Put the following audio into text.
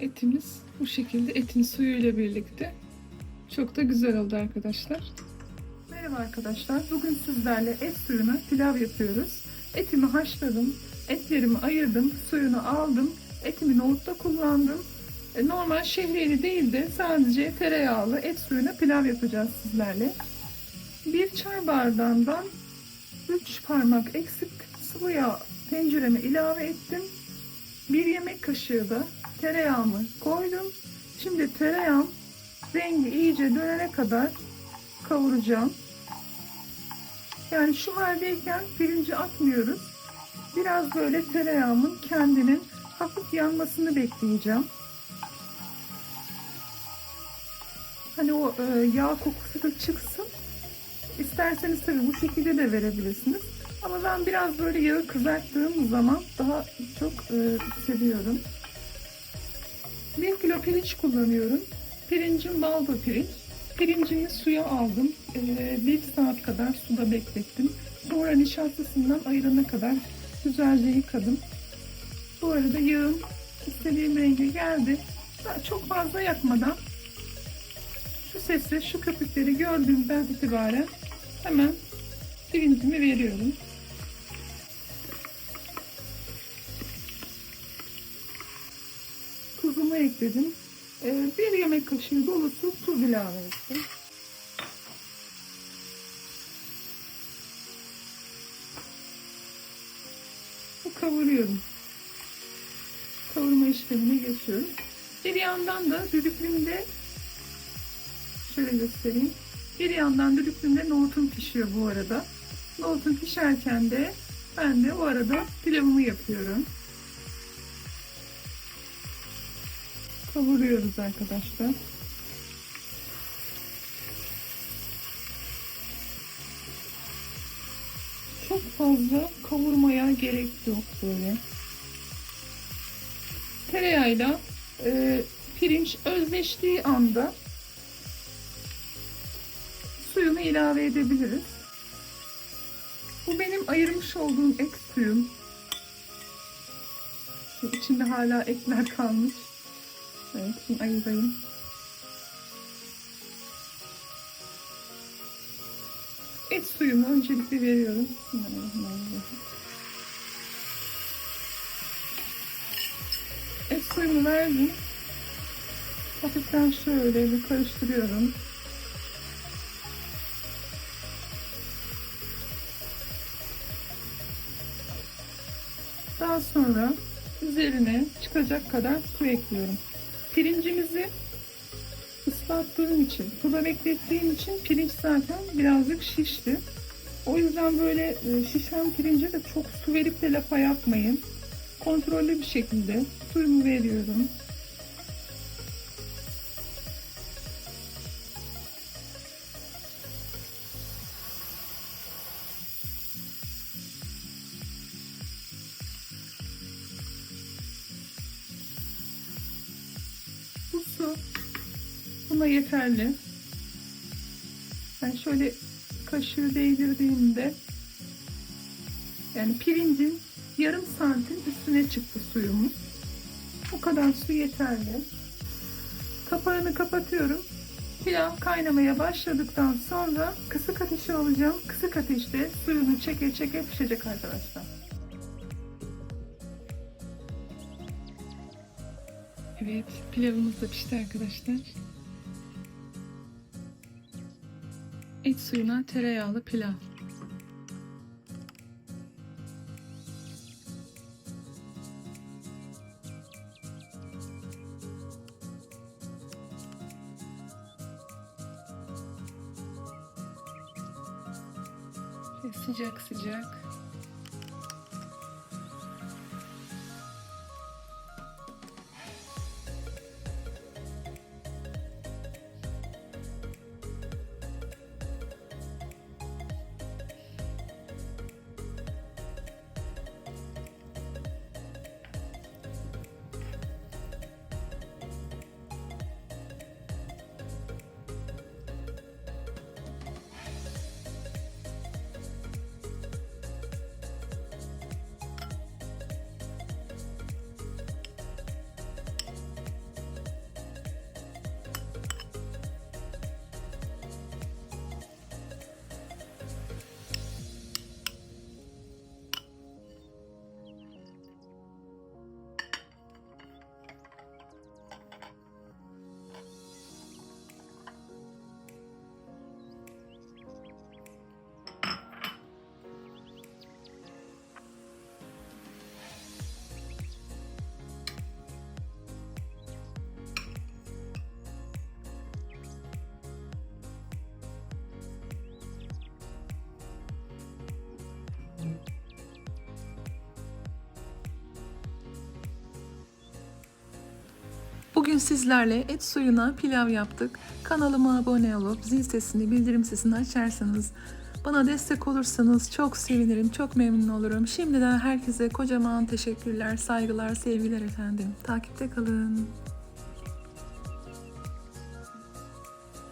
Etimiz bu şekilde etin suyuyla birlikte çok da güzel oldu arkadaşlar. Merhaba arkadaşlar. Bugün sizlerle et suyuna pilav yapıyoruz. Etimi haşladım. Etlerimi ayırdım. Suyunu aldım. Etimi nohutta kullandım. E, Normal şehriyeli değil de sadece tereyağlı et suyuna pilav yapacağız sizlerle. Bir çay bardağından 3 parmak eksik sıvı yağ tencereme ilave ettim. Bir yemek kaşığı da tereyağımı koydum. Şimdi tereyağım rengi iyice dönene kadar kavuracağım. Yani şu haldeyken pirinci atmıyoruz. Biraz böyle tereyağımın kendinin hafif yanmasını bekleyeceğim. Hani o e, yağ kokusu da çıksın. İsterseniz tabii bu şekilde de verebilirsiniz. Ama ben biraz böyle yağı kızarttığım zaman daha çok e, seviyorum. 1 kilo pirinç kullanıyorum. Pirincim baldo pirinç. Pirincimi suya aldım. E, 1 saat kadar suda beklettim. Sonra nişastasından ayırana kadar güzelce yıkadım. Bu arada yağım istediğim renge geldi. Daha çok fazla yakmadan şu sesi, şu köpükleri gördüğümden itibaren hemen pirincimi veriyorum. Tuzumu ekledim. Ee, bir yemek kaşığı dolusu tuz ilave ettim. Bu kavuruyorum. Kavurma işlemine geçiyorum. Bir yandan da düdüklümde şöyle göstereyim. Bir yandan düdüklümde nohutum pişiyor bu arada. Nohutum pişerken de ben de o arada pilavımı yapıyorum. Kavuruyoruz arkadaşlar. Çok fazla kavurmaya gerek yok böyle. Tereyağıyla e, pirinç özleştiği anda suyunu ilave edebiliriz. Bu benim ayırmış olduğum et suyum. Şu içinde hala etler kalmış. Evet, şimdi ayırayım. Et suyumu öncelikle veriyorum. Et suyumu verdim. Hafiften şöyle bir karıştırıyorum. Daha sonra üzerine çıkacak kadar su ekliyorum. Pirincimizi ıslattığım için, suda beklettiğim için pirinç zaten birazcık şişti. O yüzden böyle e, şişen pirince de çok su verip de lapa yapmayın. Kontrollü bir şekilde suyumu veriyorum. Buna yeterli. Ben şöyle kaşığı değdirdiğimde yani pirincin yarım santim üstüne çıktı suyumuz. Bu kadar su yeterli. Kapağını kapatıyorum. Pilav kaynamaya başladıktan sonra kısık ateşe alacağım. Kısık ateşte suyunu çeke çeke pişecek arkadaşlar. Evet, pilavımız da pişti arkadaşlar. Et suyuna tereyağlı pilav. Sıcak sıcak. Bugün sizlerle et suyuna pilav yaptık. Kanalıma abone olup zil sesini, bildirim sesini açarsanız bana destek olursanız çok sevinirim, çok memnun olurum. Şimdiden herkese kocaman teşekkürler, saygılar, sevgiler efendim. Takipte kalın.